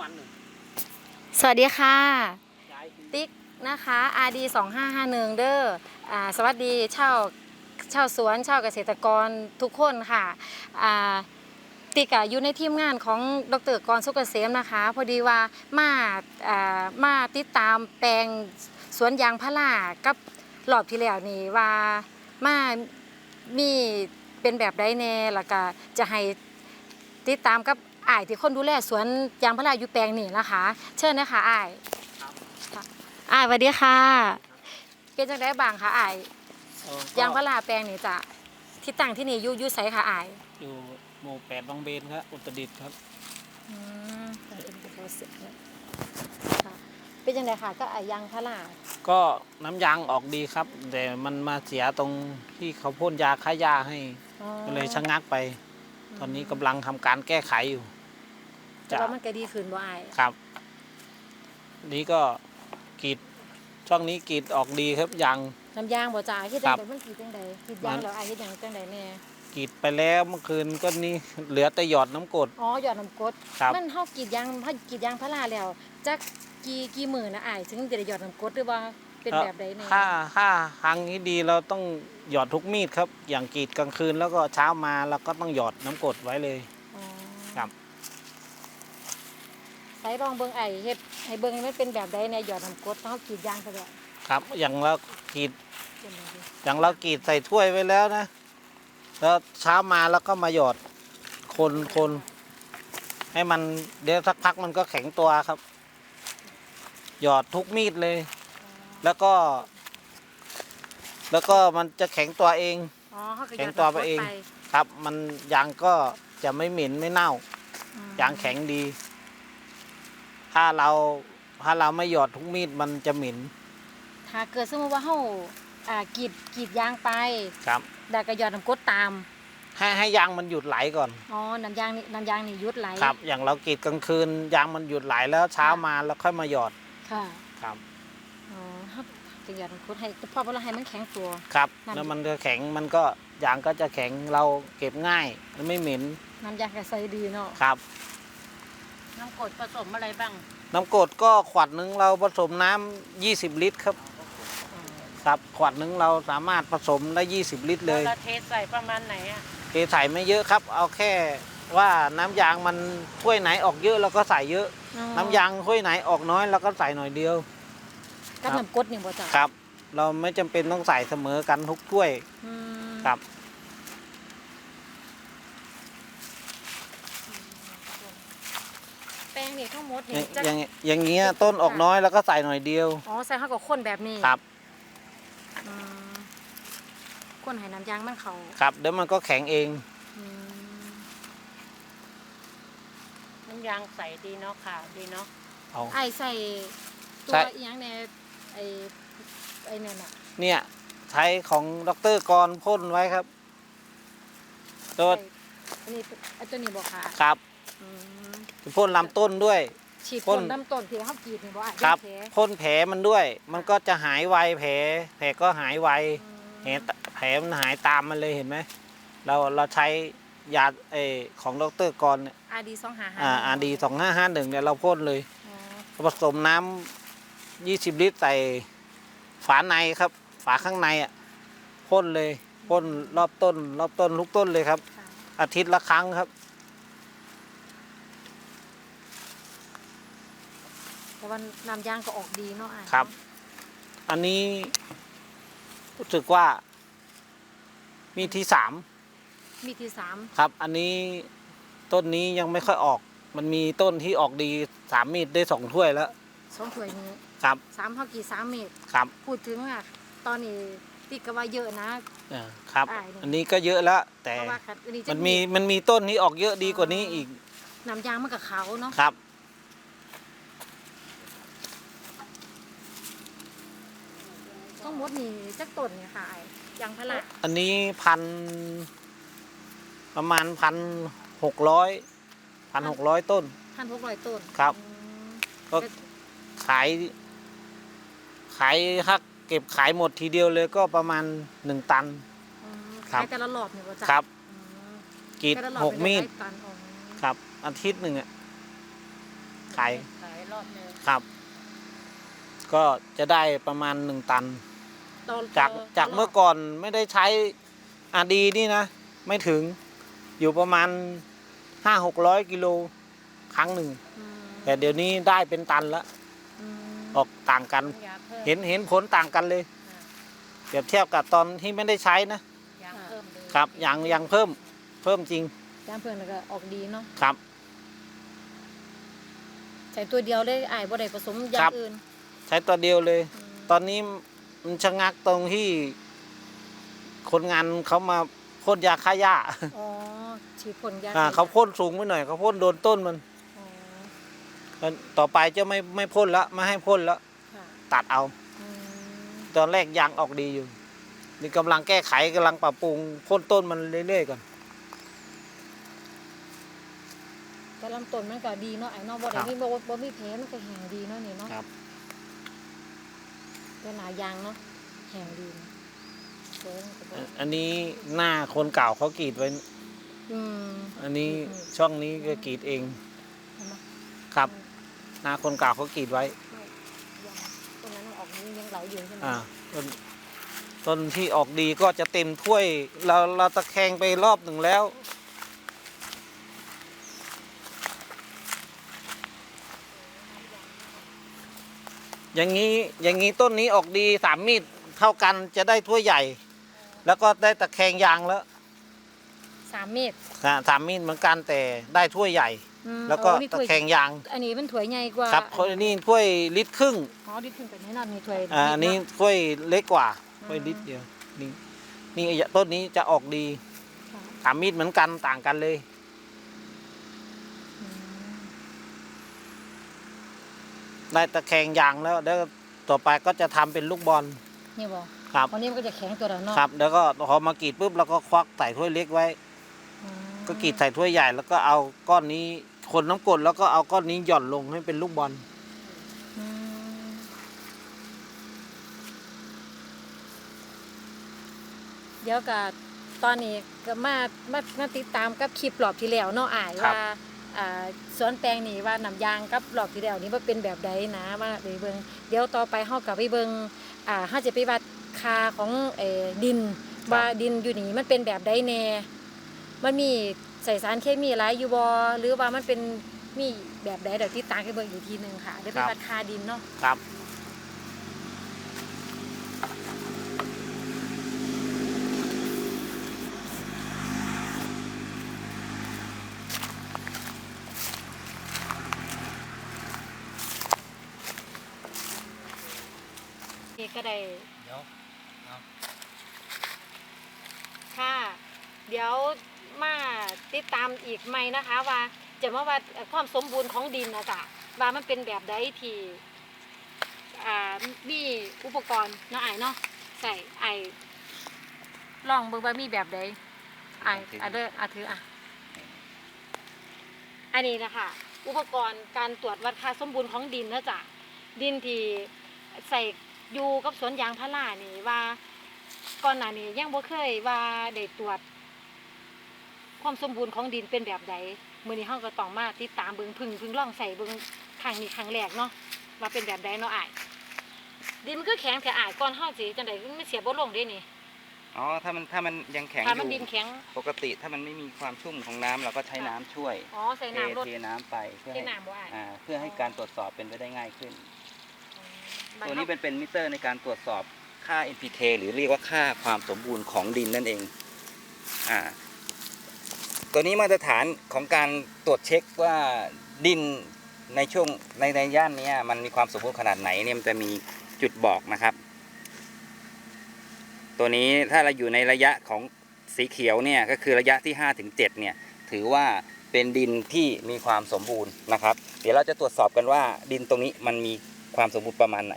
วันหนึ่งสวัสดีค่ะย้ายติ๊กนะคะ RD 2551เด้ออ่าสวัสดีเช่าวชาวสวนชาวเกษตรกรทุกคนค่ะอ่าติ๊กอะอยู่ในทีมงานของดรกรสุกเกษมนะคะ พอดีว่ามาอ่ามาติดตามแปลงสวนยางพารากับรอบที่แล้วนี่ว่ามามีเป็นแบบใดแน่แล้วก็จะให้ติดตามกับ อ้ายที่คนดูแลสวนยางพาราอยู่แปลงนี่นะคะ เชิญนะคะอ้ายอ่าสวัสดีค่ะ เป็นจังได้บางคะอายเอ่อยางพาราแปลงนี่จะที่ตั้งที่นี่อยู่อยู่ไสค่ะอาย อยู่หมู่แปดบางเบนครับอุตรดิตถ์ครับอืมเป็นโปรเซสเนี่ยค่ะเป็นจังไดค่ะก็อายยางพาราก็น้ำยางออกดีครับ แต่มันมาเสียตรงที่เขาพ่นยาฆ่าหญ้าให้อ๋อก็เลยชะงักไป ตอนนี้กำลังทำการแก้ไขอยู่ แต่ว่ามันก็ดีขึ้นบ่อายครับ นี้ก็กรีดช่วงนี้กรีดออกดีครับยาง น้ำยางบ่จ่าเฮ็ดคจัรังบไดมันกี่จังไดคิดยางแล้วอายเฮ็ดหยังจังไดแน่กรีดไปแล้วเมื่อคืนก็นี่เหลือแต่หยอดน้ำกรดอ๋อหยอดน้ำกรดครับมันเฮากรีดยางเฮากรีดยางพาราแล้วจักกี่กี่มื้อนะอายถึงจะได้หยอดน้ำกรดหรือว่าเป็นแบบใดแน่ถ้าถ้าทางนี้ดีเราต้องหยอดทุกมีดครับ อย่างกรีดกลางคืนแล้วก็เช้ามาเราก็ต้องหยอดน้ำกรดไว้เลย อ๋อ ครับ ใส่ลองเบิ่งไอ้เฮ็ดให้เบิ่งให้มันเป็นแบบใดในหยอดน้ำกรดเฮากรีดยางซะแล้วครับ อย่างเรากรีดเป็นแบบนี้อย่างเรากรีดใส่ถ้วยไว้แล้วนะ แล้วเช้ามาแล้วก็มาหยอดคนคนให้มันเดี๋ยวสักพักมันก็แข็งตัวครับ หยอดทุกมีดเลย แล้วก็ แล้วก็มันจะแข็งตัวเอง อ๋อเฮาก็หยแข็อดงตัวน้ำกรดไปเองไปครับ มันยางก็จะไม่เหม็นไม่เน่า อืมยางแข็งดี ถ้าเราถ้าเราไม่หยอดทุกมีดมันจะเหม็นถ้าเกิดสมมุติว่าเฮาอ่ากรีดกรีดยางไปครับ แล้วก็หยอดน้ำกรดตาม ให้ให้ยางมันหยุดไหลก่อน อ๋อ น้ำยางนี่น้ำยางนี่หยุดไหลครับ อย่างเรากรีดกลางคืนยางมันหยุดไหลแล้วเช้ามาแล้วค่อยมาหยอดค่ะ ครับ อ๋อเฮาจะหยอดน้ำกรดให้เพราะว่าเราให้มันแข็งตัว ครับ นั่น แล้วมันจะแข็งมันก็ยางก็จะแข็งเราเก็บง่ายมันไม่เหม็นน้ำยางก็ใส่ดีเนาะครับ น้ำกรดผสมอะไรบ้างน้ำกรดก็ขวดหนึ่งเราผสมน้ำ20 ลิตรครับครับขวดหนึ่งเราสามารถผสมได้ 20 ลิตรเลยเราเทใส่ประมาณไหนอะเทใส่ไม่เยอะครับ เอาแค่ว่าน้ำยางมันถ้วยไหนออกเยอะเราก็ใส่เยอะ น้ำยางถ้วยไหนออกน้อยเราก็ใส่หน่อยเดียวกับน้ำกรดนี่บ่จ้ะครับ เราไม่จำเป็นต้องใส่เสมอกันทุกถ้วยอืมครับ แป้ง นี่ทั้งหมดอนี่ย่างจะอย่างอย่างเงี้ยต้นออกน้อยเราก็ใส่หน่อยเดียว อ๋อใส่ข้าวกับข้นแบบนี้ครับอืมข้นให้น้ำยางมันเขาครับเดี๋ยวมันก็แข็งเองอืมน้ำยางใสดีเนาะขาวดีเนาะเอา ไอใส่ตัใส่วอีหยังในไอไอเนี่ยน่ะเนี่ยใช้ของดรกรพ่นไว้ครับตัวใส่อันนี้ไอตัวนี้บอกค่ะครับ อืม พ่นลำต้นด้วย ฉีดพ่พ่น นน้ำต้นที่เขากรีดนี่บอกอะครับเป็นแผลพ่นแผลมันด้วย มันก็จะหายไวแผล แผลก็หายไวอืมแผลแผลมันหายตามมันเลยเห็นไหมเราเราใช้ยาเออของดรกรเนี่ยอาดีสองหาหาอ่าอาดีสองห้าห้าหนึ่งเนี่ยเราพ่นเลย อ๋อผสมน้ำยี่สิบลิตรใส่ฝาในครับ ฝาข้างในอะพ่นเลยพ่นรอบต้น รอบต้นทุกต้นเลยครับ ค่ะอาทิตย์ละครั้งครับ แต่ว่าน้ำยางก็ออกดีเนาะอะครับ อันนี้รู้สึกว่า มีที่สามมีที่สามครับ อันนี้ต้นนี้ยังไม่ค่อยออก มันมีต้นที่ออกดีสามมีดได้สองถ้วยแล้วสองถ้วยนี้ครับสามเท่ากี่สามเมตรครับ พูดถึงอะตอนนี้ติดก็ว่าเยอะนะอ่าครับได้นี่อันนี้ก็เยอะแล้วแต่เพราะว่าคันอันนี้จะมันมีมันมีต้นที่ออกเยอะดีกว่านี้อีกน้ำยางมันกับเขาเนาะครับ ต้องมดนี่จักต้นเนี่ยค่ะไอ้ยางพาราอันนี้พันประมาณพันหกร้อยพันหกร้อยต้น พันหกร้อยต้นครับอืมก็ขาย ขายถ้าเก็บขายหมดทีเดียวเลยก็ประมาณหนึ่งตัน อืมครับขายแต่ละรอบเนี่ยว่าจ้ะครับอืมกรีดแต่ละรอบหกมีดเป็นได้ตันอ๋อครับ อาทิตย์หนึ่งอะขาย ขายรอบหนึงครับ ก็จะได้ประมาณหนึ่งตัน ต่อจากต่จากเมื่อก่อนไม่ได้ใช้อาดีนี่นะ ไม่ถึงอยู่ประมาณห้าหกร้อยกิโลครั้งหนึ่งอืมแต่เดี๋ยวนี้ได้เป็นตันละอืมออกต่างกันยาเพิ่มเห็นเห็นผลต่างกันเลยเปรียบเทียบกับตอนที่ไม่ได้ใช้นะยางเพิ่มเลยครับยังยังเพิ่มเพิ่มจริงยางเพิ่นแล้วก็ออกดีเนาะครับใส่ตัวเดียวเลยอ้ายบ่ได้ผสมอย่าครังบอื่น ใช้ตัวเดียวเลยอืมตอนนี้ มันชะงักตรงที่ คนงานเขามาพ่นยาฆ่าหญ้าอ๋อฉีดพ่นยาอ่าเขาพ่นสูงไปหน่อยเขาพ่นโดนต้นมันอ๋อต่อไปจะไม่ไม่พ่นละไม่ให้พ่นละค่ะตัดเอา อืมตอนแรกยางออกดีอยู่ นี่กำลังแก้ไขกำลังปรับปรุงพ่นต้นมันเรื่อยๆก่อน แต่ลำต้นมันก็ดีเนาะไอ้เนาะบ่คได้รับมีบ่บ่มีแผลมันก็แห้งดีเนาะนี่เนาะครับ แต่หนายางเนาะแห้งดีนะสวยมันก็บ่อันอันนี้หน้าคนเก่าเขากรีดไว้ อืม อันนี้อืม ช่องนี้ก็กรีดเองเห็นไหมครับ หน้าคนเก่าเขากรีดไว้ ยางต้นนั้นมันออกนี้ยังเหลาอยู่ใช่ไหมอ่าต้นต้นที่ออกดีก็จะเต็มถ้วย เราเราตะแคงไปรอบหนึ่งแล้ว อย่างนี้อย่างนี้ต้นนี้ออกดีสามมีดเท่ากันจะได้ถ้วยใหญ่ แล้วก็ได้ตะแคงยางแล้วสามเมตรอ่าสามมีดเหมือนกันแต่ได้ถ้วยใหญ่ อืมแล้วก็อ๋อนี่ตะถ้วยแคงยางอันนี้เป็นถ้วยใหญ่กว่าครับคนนี้ถ้วยลิตรครึ่งอ๋อดิถึงเป็นแน่นอนนี่ถ้วยอ่าอันนี้ถ้วยเล็กกว่าอืมถ้วยลิตรเดียวนี่นี่ไอ้ต้นนี้จะออกดีค่ะ สามมีดเหมือนกันต่างกันเลย อืม ได้ตะแคงยางแล้วแล้วต่อไปก็จะทำเป็นลูกบอลนี่บ่ครับวันนี้มันก็จะแข็งตัวแล้วเนาะครับ แล้วก็พอมากรีดปุ๊บเราก็ควักใส่ถ้วยเล็กไว้อืมก็กรีดใส่ถ้วยใหญ่ แล้วก็เอาก้อนนี้คนน้ำกรดแล้วก็เอาก้อนนี้หย่อนลงให้เป็นลูกบอลอืมเดี๋ยวกับตอนนี้ก็มามามาติดตามกับคลิปรอบที่แล้วเนาะอ่ายว่าอ่า สวนแตงนี่ว่าน้ำยางกับรอบที่แล้วนี่ว่าเป็นแบบใดนะว่าไปเบิงเดี๋ยวต่อไปเฮากับไปเบิงอ่าเฮาจะไปวัดค่าของเอ่อดินว่าดินอยู่นี่มันเป็นแบบใดแน่มันมีใส่สารเคมีหลายอยู่บ่หรือว่ามันเป็นมีแบบใดเดี๋ยวติดตามให้เบิ่งอีกทีหนึงค่ะเดี๋ยวไปวัดค่าดินเนาะครับ ได้เดี๋ยวค่ะ เดี๋ยวมาติดตามอีกใหม่นะคะ ว่าจะมาว่าเอ่อความสมบูรณ์ของดินนะจ๊ะว่ามันเป็นแบบใดที่อ่ามีอุปกรณ์เนาะไอ้ายเนาะใส่ไอ้ายลองเบิ่งว่ามีแบบใดไอ้ายอะเด้ออะถืออะอันนี้นะคะอุปกรณ์การตรวจวัดค่าสมบูรณ์ของดินนะจ๊ะดินที่ใส่ อยู่กับสวนยางพารานี่ว่าก่อนหน้านี้ยังบ่เคยว่าได้ตรวจ ความสมบูรณ์ของดินเป็นแบบใดมื้อนี้เฮาก็ต้องมาติดตามเบิ่งพึ่งพึ่งลองใส่เบิ่งครั้งนี้ครั้งแรกเนาะว่าเป็นแบบใดเนาะอ้ายดินมันก็แข็งแต่อ้ายก่อนเฮาสิจังได๋มันเสียบ่ลงเด้นี่อ๋อถ้ามันถ้ามันยังแข็งอถ้ามันยู่ดินแข็ง ปกติถ้ามันไม่มีความชุ่มของน้ำเราก็ใช้น้ำช่วยอ๋อใส่เทน้ำลดเทน้ำไปเพื่อเทให้น้ำบ่อ้าย อ่าเพื่อให้การตรวจสอบเป็นไปได้ง่ายขึ้นบัด ตัวนี้เป็นเป็นมิเตอร์ในการตรวจสอบค่า NPK หรือเรียกว่าค่าความสมบูรณ์ของดินนั่นเองอ่าตัวนี้มาตรฐานของการตรวจเช็คว่าดินในช่วงในในย่านนี้มันมีความสมบูรณ์ขนาดไหนเนี่ยมันจะมีจุดบอกนะครับ ตัวนี้ถ้าเราอยู่ในระยะของสีเขียวเนี่ยก็คือระยะที่5ถึง7เนี่ยถือว่าเป็นดินที่มีความสมบูรณ์นะครับ เดี๋ยวเราจะตรวจสอบกันว่าดินตรงนี้มันมี ความสมบูรณ์ประมาณไหน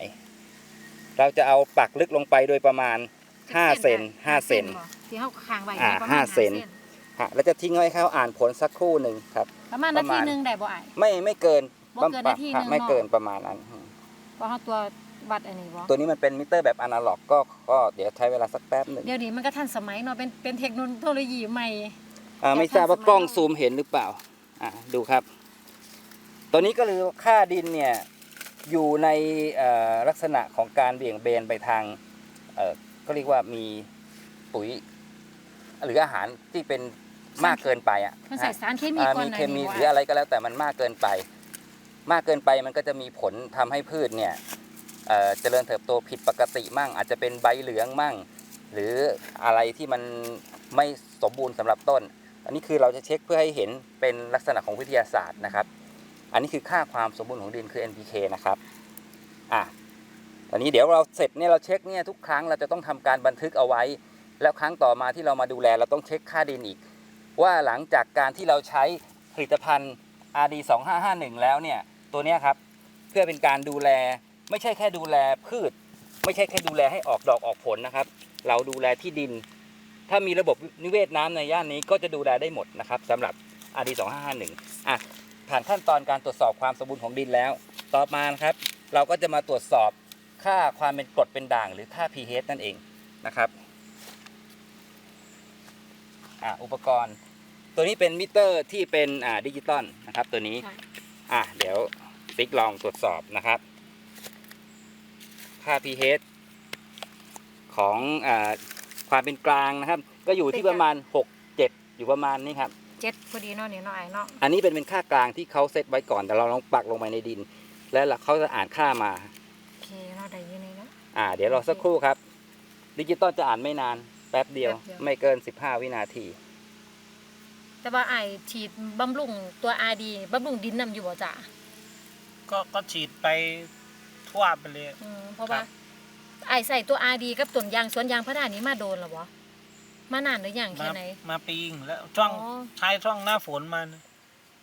เราจะเอาปักลึกลงไปโดยประมาณ5เซน5เซนบ่ที่เฮาค้างไว้อ่าประมณห้าเซนฮะแล้วจะทิ้งไว้ให้เขาอ่านผลสักครู่หนึ่งครับ ประมาณปนาระทีมาณหนึงได้บ่อ้ายไม่ไม่เกินบ่เกินนาทีหนึ่งฮะไม่เนาะเกินประมาณนั้นว่าเฮาตัววัดอันนี้บ่ตัวนี้มันเป็นมิเตอร์แบบอนาล็อกก็ก็เดี๋ยวใช้เวลาสักแป๊บหนึ่งเดี๋ยวนี้มันก็ทันสมัยเนาะเป็นเป็นเทคโนโลยีใหม่อ่าไม่ทราบว่ากล้องซูมเห็นหรือเปล่าอ่าดูครับ ตัวนี้ก็คือค่าดินเนี่ย อยู่ในเอ่อลักษณะของการเบี่ยงเบนไปทางเอ่อก็เรียกว่ามีปุ๋ย หรืออาหารที่เป็นมากเกินไปอะมันใส่สารเคมีอ่าก่อนมีหน่อยเคมีนี่หรือว่าอะไรก็แล้วแต่มันมากเกินไป มากเกินไปมันก็จะมีผลทำให้พืชเนี่ยเอ่อเจริญเติบโตผิดปกติมั่ง อาจจะเป็นใบเหลืองมั่ง หรืออะไรที่มันไม่สมบูรณ์สำหรับต้น อันนี้คือเราจะเช็คเพื่อให้เห็นเป็นลักษณะของวิทยาศาสตร์นะครับ อันนี้คือค่าความสมบูรณ์ของดินคือ NPK นะครับ อะอันนี้เดี๋ยวเราเสร็จเนี่ยเราเช็คเนี่ยทุกครั้งเราจะต้องทำการบันทึกเอาไว้ แล้วครั้งต่อมาที่เรามาดูแลเราต้องเช็คค่าดินอีก ว่าหลังจากการที่เราใช้ผลิตภัณฑ์ RD 2551แล้วเนี่ยตัวเนี้ยครับเพื่อเป็นการดูแลไม่ใช่แค่ดูแลพืช ไม่ใช่แค่ดูแลให้ออกดอกออกผลนะครับ เราดูแลที่ดิน ถ้ามีระบบนิเวศน้ำในย่านนี้ก็จะดูแลได้หมดนะครับสำหรับ RD 2551อะ ผ่านขั้นตอนการตรวจสอบความสมบูรณ์ของดินแล้ว ต่อมานะครับ เราก็จะมาตรวจสอบค่าความเป็นกรดเป็นด่างหรือค่า pH นั่นเองนะครับอะอุปกรณ์ ตัวนี้เป็นมิเตอร์ที่เป็นอ่าดิจิตอลนะครับ ตัวนี้ค่ะอะเดี๋ยวติ๊กลองตรวจสอบนะครับ ค่า pH ของอาความเป็นกลางนะครับ ก็อยู่ที่ประมาณ 6 7 อยู่ประมาณนี้ครับ เจ็ดพอดีเนาะนี่เนาะไอ้เนาะอันนี้เป็นเป็นค่ากลางที่เขาเซตไว้ก่อนแต่เราลองปักลงไปในดิน แล้วเขาจะอ่านค่ามา โอเคเนาะได้อยินนี่เนาะ อ่า เดี๋ยวรอสักครู่ครับ ดิจิตอลจะอ่านไม่นาน แป๊บเดียว แป๊บเดียว ไม่เกิน 15 วินาที แต่ว่าไอ้ฉีดบำรุงตัวอาดีบำรุงดินนำอยู่บ่จ้ะก็ก็ฉีดไปทั่วไปเลย อืมเพราะว่าครับ ไอ้ใส่ตัวอาดีกับต้นยางสวนยางพระดานี้มาโดนหรอวะ มานานหรือยังมาแค่ไหน มาปีงแล้วช่วงอ๋อ ใช้ช่วงหน้าฝนมานะ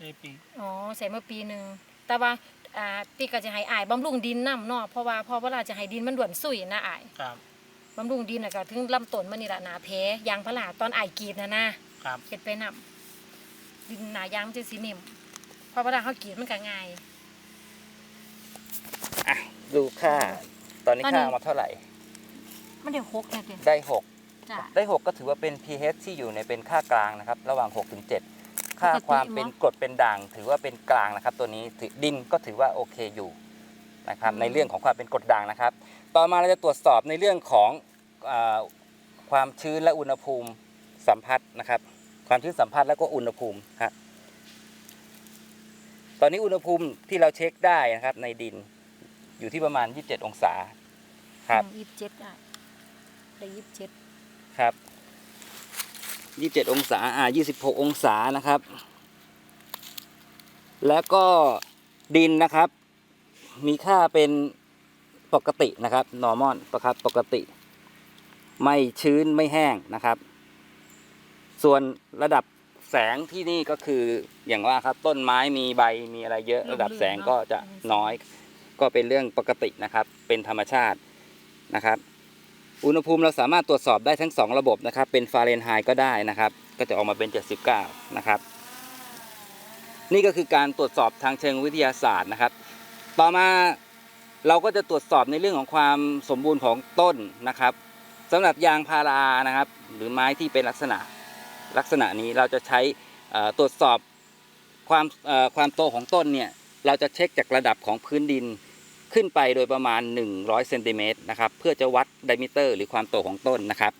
ในปี อ๋อใส่มาปีหนึ่งแต่ว่าอ่าปีก็จะให้อายบำรุงดินนํเนาะเพราะว่าพอเวลาจะให้ดินมันด่วนสุยนะอายครับบำรุงดินน่ะก็ถึงลำต้นมันนี่ละหนาเพยางพระลาตอนอายกรีดนะนะครับเฮ็ดไปนํดินหนายางมันจะสีนิ่มพอเวลาเขากรีดมันก็ง่าย อะดูค่า ตอนนี้ตอนนี้ ค่ามาเท่าไหร่ มันได้หกเนี่ยเด้ได้6 จ้ะ ได้ 6 ก็ถือว่าเป็น pH ที่อยู่ในเป็นค่ากลางนะครับ ระหว่าง 6 ถึง 7 ค่าปกติความเป็นเนอะกรดเป็นด่าง ถือว่าเป็นกลางนะครับ ตัวนี้ถือดินก็ถือว่าโอเคอยู่นะครับ อืม ในเรื่องของความเป็นกรดด่างนะครับ ต่อมาเราจะตรวจสอบในเรื่องของอาความชื้นและอุณหภูมิสัมผัสนะครับ ความชื้นสัมผัสแล้วก็อุณหภูมิครับตอนนี้อุณหภูมิที่เราเช็คได้นะครับ ในดินอยู่ที่ประมาณ 27 องศาครับ ยี่สิบเจ็ดได้ได้ยี่สิบเจ็ด ครับยี่สิบเจ็ดองศาอ่ายี่สิบหกองศานะครับ แล้วก็ดินนะครับ มีค่าเป็นปกตินะครับ normal ประครับปกติ ไม่ชื้นไม่แห้งนะครับ ส่วนระดับแสงที่นี่ก็คืออย่างว่าครับต้นไม้มีใบมีอะไรเยอะระดับแสงก็จะน้อย ก็เป็นเรื่องปกตินะครับ เป็นธรรมชาตินะครับ อุณหภูมิเราสามารถตรวจสอบได้ทั้ง 2 ระบบนะครับ เป็นฟาเรนไฮต์ก็ได้นะครับ ก็จะออกมาเป็น 79 นะครับ นี่ก็คือการตรวจสอบทางเชิงวิทยาศาสตร์นะครับ ต่อมาเราก็จะตรวจสอบในเรื่องของความสมบูรณ์ของต้นนะครับสำหรับยางพารานะครับ หรือไม้ที่เป็นลักษณะลักษณะนี้เราจะใช้ตรวจสอบความความโตของต้นเนี่ยเราจะเช็คจากระดับของพื้นดิน ขึ้นไปโดยประมาณ 100เซนติเมตรนะครับ เพื่อจะวัดไดมิเตอร์ หรือความโตของต้นนะครับ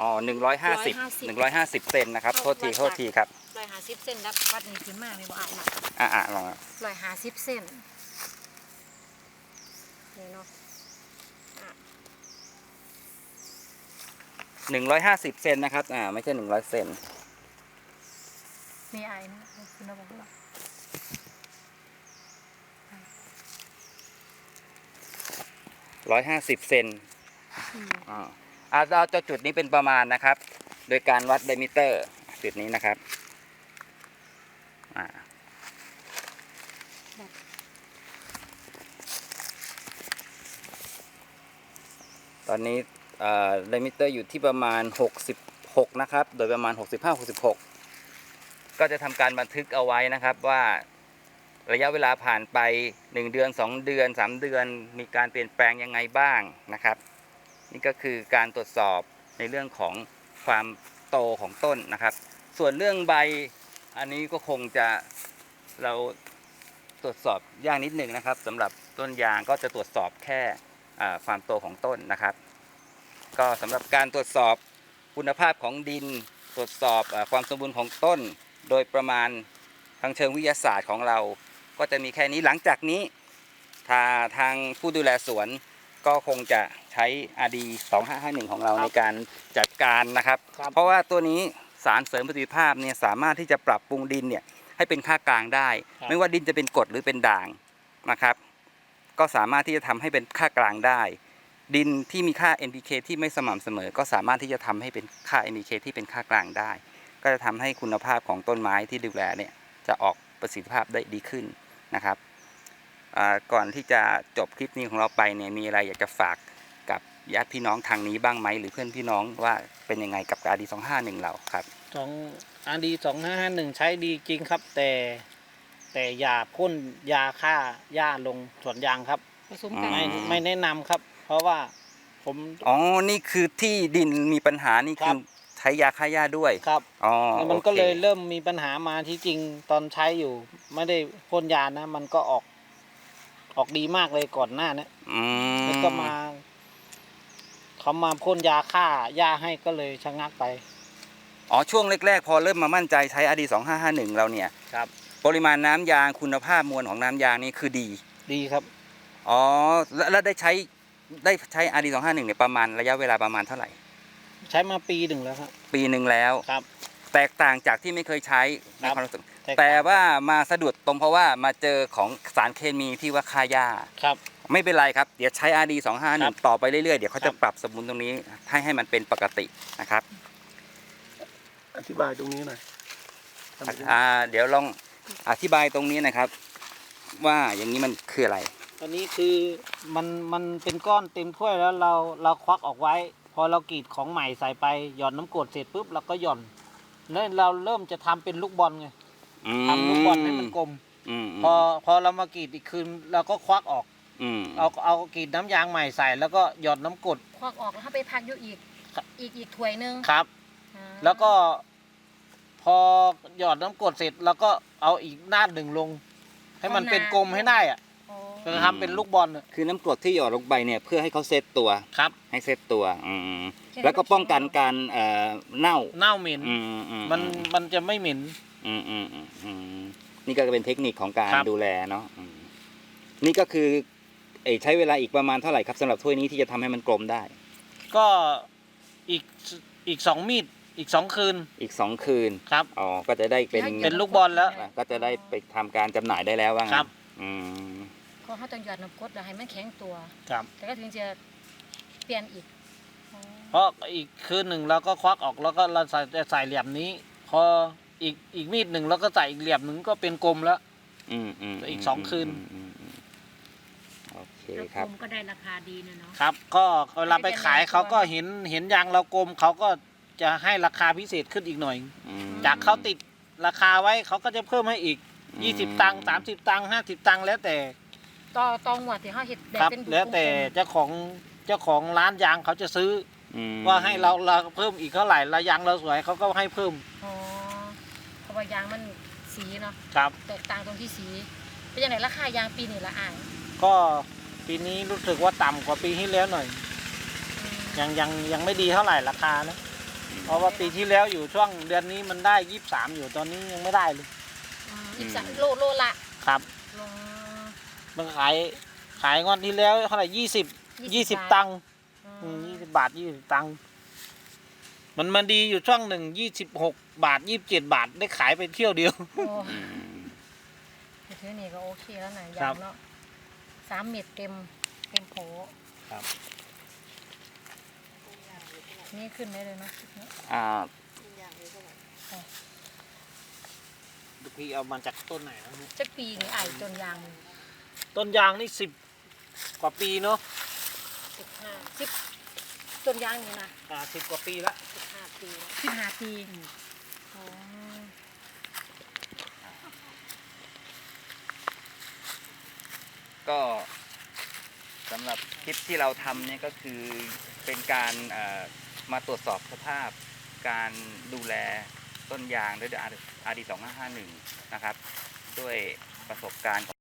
อ๋อ150 150เซนนะครับ โทษที โทษทีครับร้อยห้าสิบเส้นรับวัดนี่ขึ้นมาไม่บ่อายนะอะอะลองร้อยห้าสิบเส้นนี่เนาะ150เซนนะครับ อ่า ไม่ใช่100เซนมีไอายนะคุณน้าบอกว่า 150เซนอ่าอ่าเราจะจุดนี้เป็นประมาณนะครับ โดยการวัดไดมิเตอร์ จุดนี้นะครับอ่าตอนนี้ไดมิเตอร์อยู่ที่ประมาณ 66 นะครับ โดยประมาณ 65-66 ก็จะทำการบันทึกเอาไว้นะครับว่า ระยะเวลาผ่านไป 1 เดือน 2 เดือน 3 เดือน มีการเปลี่ยนแปลงยังไงบ้างนะครับ นี่ก็คือการตรวจสอบในเรื่องของความโตของต้นนะครับ ส่วนเรื่องใบอันนี้ก็คงจะเราตรวจสอบยากนิดหนึ่งนะครับสำหรับต้นยางก็จะตรวจสอบแค่ความโตของต้นนะครับ ก็สำหรับการตรวจสอบคุณภาพของดินตรวจสอบอความสมบูรณ์ของต้น โดยประมาณทางเชิงวิทยาศาสตร์ของเรา ก็จะมีแค่นี้หลังจากนี้ทาทางผู้ดูแลสวนก็คงจะใช้ RD 2551 ของเราครับในการจัดการนะครับครับ เพราะว่าตัวนี้สารเสริมประสิทธิภาพเนี่ยสามารถที่จะปรับปรุงดินเนี่ยให้เป็นค่ากลางได้ ไม่ว่าดินจะเป็นกรดหรือเป็นด่างนะครับ ก็สามารถที่จะทำให้เป็นค่ากลางได้ ดินที่มีค่า NPK ที่ไม่สม่ำเสมอ ก็สามารถที่จะทำให้เป็นค่า NPK ที่เป็นค่ากลางได้ ก็จะทำให้คุณภาพของต้นไม้ที่ดูแลเนี่ยจะออก ประสิทธิภาพได้ดีขึ้นนะครับอ่าก่อนที่จะจบคลิปนี้ของเราไปเนี่ยมีอะไรอยากจะฝากกับญาติพี่น้องทางนี้บ้างไหมหรือเพื่อนพี่น้องว่าเป็นยังไงกับการดี251เราครับสองอันดีสองห้าห้าหนึ่งใช้ดีจริงครับ แต่แต่อย่าพ่นยาฆ่าหญ้าลงสวนยางครับผสมกันไม่อืมไม่แนะนำครับ เพราะว่าผมอ๋อนี่คือที่ดินมีปัญหานี่ครัคือบ ใช้ยาฆ่าหญ้าด้วยครับอ๋อแล้วมันโอคก็เลยเริ่มมีปัญหามาที่จริงตอนใช้อยู่ ไม่ได้พ่นยานะ มันก็ออก ออกดีมากเลยก่อนหน้านะอืมแล้วก็มาเขามาพ่นยาฆ่าหญ้าให้ก็เลยชะงักไป อ๋อช่วงแรกๆ พอเริ่มมามั่นใจใช้อดี2551เราเนี่ยครับ ปริมาณน้ำยางคุณภาพมวลของน้ำยางนี่คือดี ดีครับ อ๋อแล้วแล้วได้ใช้ได้ใช้อดี251เนี่ยประมาณระยะเวลาประมาณเท่าไหร่ ใช้มาปีหนึ่งแล้วครับ ปีหนึ่งแล้ว ครับ แตกต่างจากที่ไม่เคยใช้ในครับความรู้สึกต่แต่ว่ามาสะดุดตรงเพราะว่ามาเจอของสารเคมีที่ว่าฆ่าหญ้า ครับ ไม่เป็นไรครับ เดี๋ยวใช้ RD ครับ251ต่อไปเรื่อยๆ เดี๋ยวเขาครัจะบปรับสมดุลตรงนี้ให้ให้มันเป็นปกตินะครับอธิบายตรงนี้หน่อยทำไมถึงอ่าเดี๋ยวลองอธิบายตรงนี้นะครับ ว่าอย่างนี้มันคืออะไรตอนนี้คือมันมันเป็นก้อนเต็มถ้วยแล้วเราเราควักออกไว้พ อเรากรีดของใหม่ใส่ไปหย่อนน้ำกรดเสร็จปุ๊บเราก็หย่อนแล้วเราเริ่มจะทำเป็นลูกบอลไงทำลูกบอลให้มันกลมอืมพอพอเรามากรีดอีกคืนเราก็ควักออกอืมเอาเอากรีดน้ำยางใหม่ใส่ แล้วก็หย่อนน้ำกรดควักออกแล้วถ้าไปพักอยู่อีกครับอีกอีกถ้วยหนึงครับอ่าแล้วก็พอหยอดน้ำกรดเสร็จ แล้วก็เอาอีกหน้าหนึ่งลง ให้มันเป็นกลมให้ได้อะ โอ้จะทำเป็นลูกบอลอะคือน้ำกรดที่หยอดลงไปเนี่ยเพื่อให้เขาเซตตัว ครับ ให้เซตตัวอืมแล้วก็ป้องกันการเอ่อเน่าเน่าเหม็นอืมอืมันมันจะไม่เหม็น อืมอืมอืมอืมนี่ก็เป็นเทคนิคของการครับ ดูแลเนาะอืมนี่ก็คือเอ่ยใช้เวลาอีกประมาณเท่าไหร่ครับสำหรับถ้วยนี้ที่จะทำให้มันกลมได้ ก็อีกอีกสองมีดอีกสองคืนอีกสองคืนครับ อ๋อก็จะได้เป็น เป็นลูกบอลแล้ว อะก็จะได้ไปทำการจำหน่ายได้แล้วว่างั้นครับ อืม ก็เขาต้องหยอดน้ำกรดแล้วให้มันแข็งตัว ครับ แต่ก็ถึงจะเปลี่ยนอีกอ๋อเพราะอีกคืนหนึ่งเราก็ควักออกแล้วก็เราใส่จะใส่เหลี่ยมนี้ พออีกอีกมีดหนึ่งแล้วก็ใส่อีกเหลี่ยมหนึ่งก็เป็นกลมแล้ว อืมอืมอีกสองคืน มอืมอืมโอเคแล้วครับผมก็ได้ราคาดีนะเนาะ ครับ ก็เวลาไปขายเขาก็เห็นเห็นยางเรากลมเขาก็จะให้ราคาพิเศษขึ้นอีกหน่อย อืมจากเขาติดราคาไว้เขาก็จะเพิ่มให้อีก อืม 20 ตังค์30 ตังค์50 ตังค์แล้วแต่ ต่อต่อหมวดที่เขาเห็ดแบบครับ เป็นแล้วแต่เจ้าของเจ้าของร้านยางเขาจะซื้ออืมอว่าให้เราเราเพิ่มอีกเท่าไหร่ละยางเราสวยเขาก็ให้เพิ่มอ๋อเพราะว่ายางมันสีเนาะครับ แตกต่างตรงที่สี เป็นยังไงราคายางปีนี้ละอ่านก็ปีนี้รู้สึกว่าต่ำกว่าปีที่แล้วหน่อย อืมยังยังยังไม่ดีเท่าไหร่ราคานะ เพราะว่าปีที่แล้วอยู่ช่วงเดือนนี้มันได้ยี่สามอยู่ตอนนี้ยังไม่ได้เลย อืมอีกสักโลโลละครับ โล มันขายขายงอนที่แล้วเท่าไหร่ยี่สิบยี่สิบตังค์อืมยี่สิบบาทยี่สิบตังค์มันมันดีอยู่ช่วงหนึ่งยี่สิบหกบาทยี่สิบเจ็ดบาทได้ขายไปเที่ยวเดียว โอ้อืมถือนี่ก็โอเคแล้วนะครัยาบงเนาะสามเม็ดเต็มเต็มโผครับนี่ขึ้นได้เลยเนาะอ่าลูกพี่เอามาจากต้นไหนนะจะปีนี่ไอ้ต้นยาง ต้นยางนี่สิบกว่าปีเนาะสิบห้าสิบต้นยางนี่นะอ่าสิบกว่าปีละสิบห้าปีสิบห้าปีอ๋อก็สำหรับคลิปที่เราทำเนี่ยก็คือเป็นการเอ่อมาตรวจสอบสภาพการดูแลต้นยางด้วยอาร์ดีสองห้าห้าหนึ่งนะครับ ด้วยประสบการณ์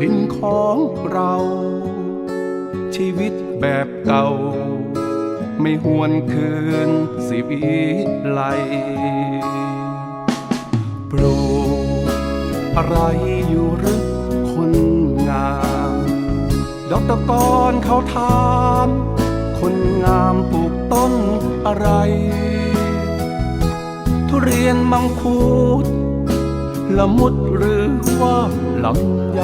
ดินของเรา ชีวิตแบบเก่า ไม่หวนคืนสิวิไลปลูกอะไรอยู่หรือคนงาม ดอกตะกอนเขาถามคนงามปลูกต้นอะไร ทุเรียนมังคุดละมุดหรือว่า ลำไย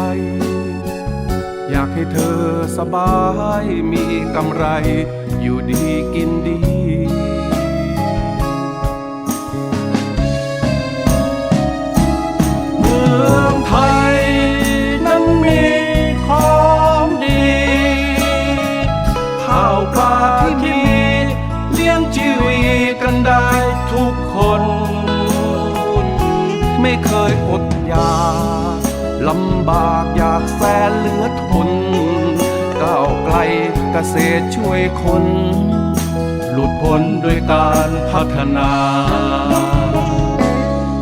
อยากให้เธอสบายมีกำไร อยู่ดีกินดี ษช่วยคน หลุดพ้นด้วยการพัฒนา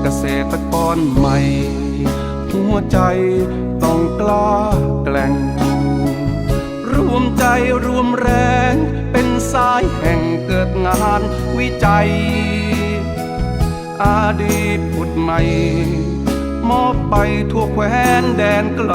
เกษตรกรใหม่ หัวใจต้องกล้าแกล่ง รวมใจรวมแรง เป็นสายแห่งเกิดงานวิจัย อาดีตผุดใหม่ มอบไปทั่วแคว้นแดนไกล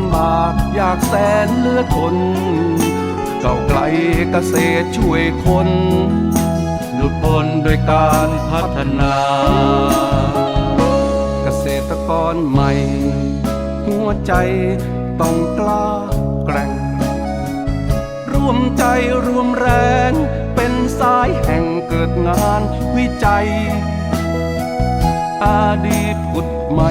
ำบากอยากแสนเลือทนเก่าไกลเกษตรช่วยคนหลุดพ้นด้วยการพัฒนา เกษตรกรใหม่ หัวใจต้องกล้าแกร่ง รวมใจรวมแรง เป็นสายแห่งเกิดงานวิจัย อดีตผุดใหม่